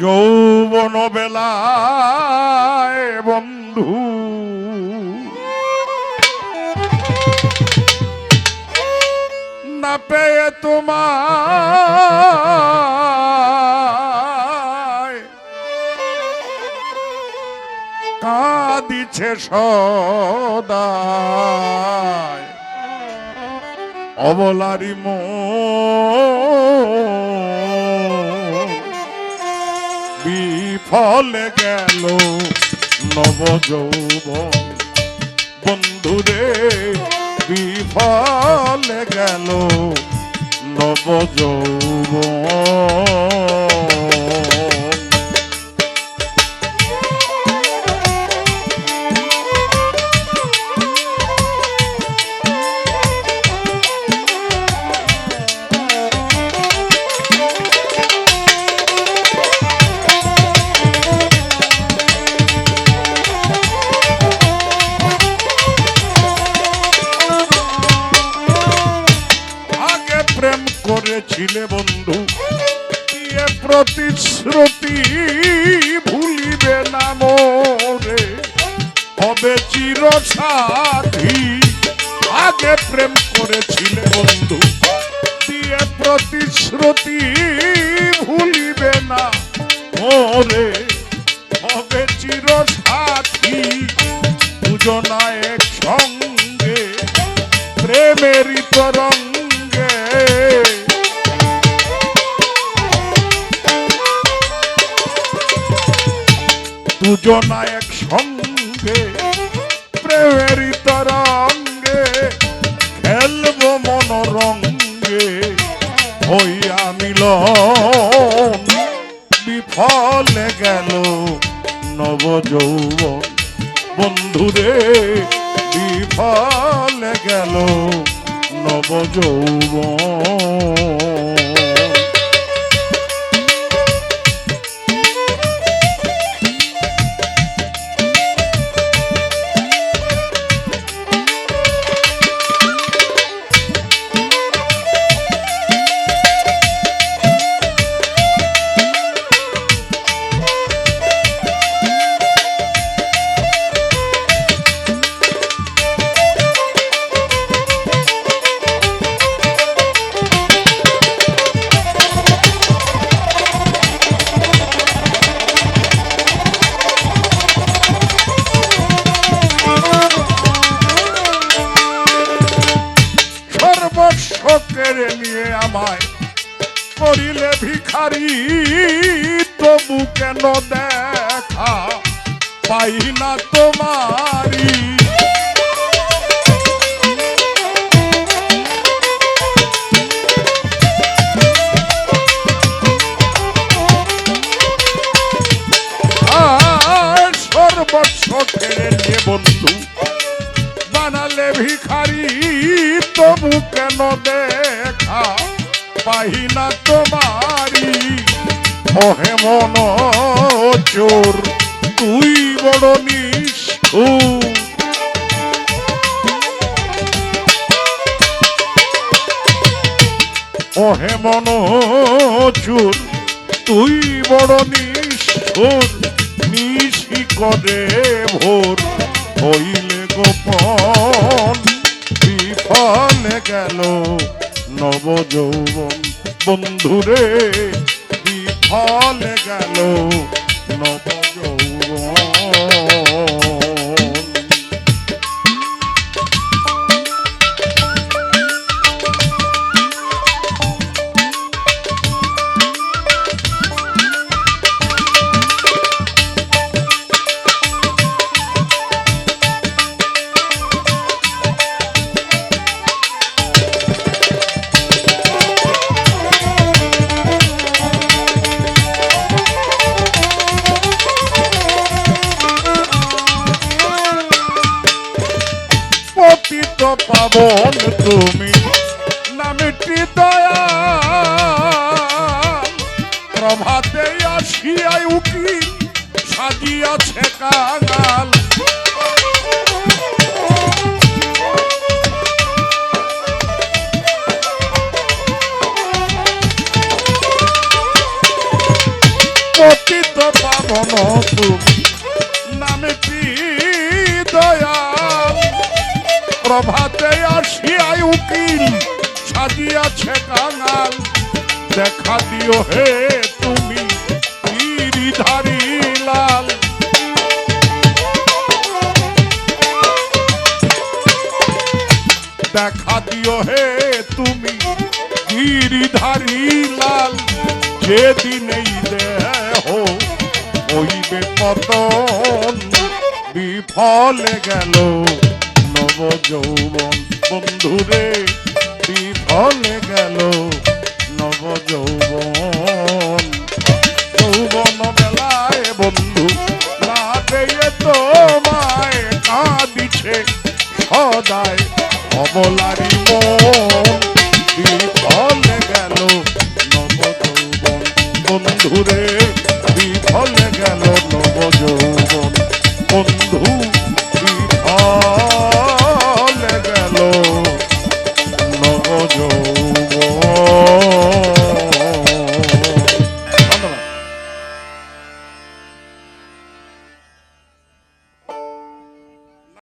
যৌবন বেলায় বন্ধু। না পেয়ে তোমায় কাঁদিছে সদায়। অবলারি মন বিফলে গেল নব যৌবন বন্ধুরে বিফলে গেল নব করেছিলে বন্ধু দিয়ে প্রতিশ্রুতি ভুলিবে না মোরে। হবে চির সাথী আগে প্রেম করেছিলে বন্ধু দিয়ে প্রতিশ্রুতি ভুলিবে না মোরে। হবে চির সাথী দুজনা এক সঙ্গে প্রেমেরই তরঙ্গে দুজনা এক সঙ্গে প্রেমেরই তরঙ্গে, খেলব মনোরঙ্গে। হইয়া মিলন বিফলে গেল নব যৌবন বন্ধুরে, বিফলে গেল নব যৌবন করিলে ভিখারি তবু কেন দেখা পাই না তোমারি বন্ধু বানালে ভিখারি তবু কেন দেখা পাই না তোমারি। ওহে মন চোর, তুই বড় নিষ্ঠুর ওহে মন চোর, তুই বড় নিষ্ঠুর। নিশি করে ভোর হইলে গোপন বিফলে গেল। নব যৌবন বন্ধুরে বিফল গেল নব পাবন তুমি। নামটি দয়া প্রভাতে আসিয়াই উঠি সাজিয়াছে কাঙাল। পতিত পাবন তুমি। প্রভাতে আসিয়াই উকিল, সাজিয়াছে কাঙাল। দেখা দিও হে তুমি লাল। দেখা দিও হে তুমি গিরিধারী লাল। যেদিনেই দেহ হইবে পতন, বিফলে গেল। নব যৌবন বন্ধুরে বিফলে গেল নব যৌবন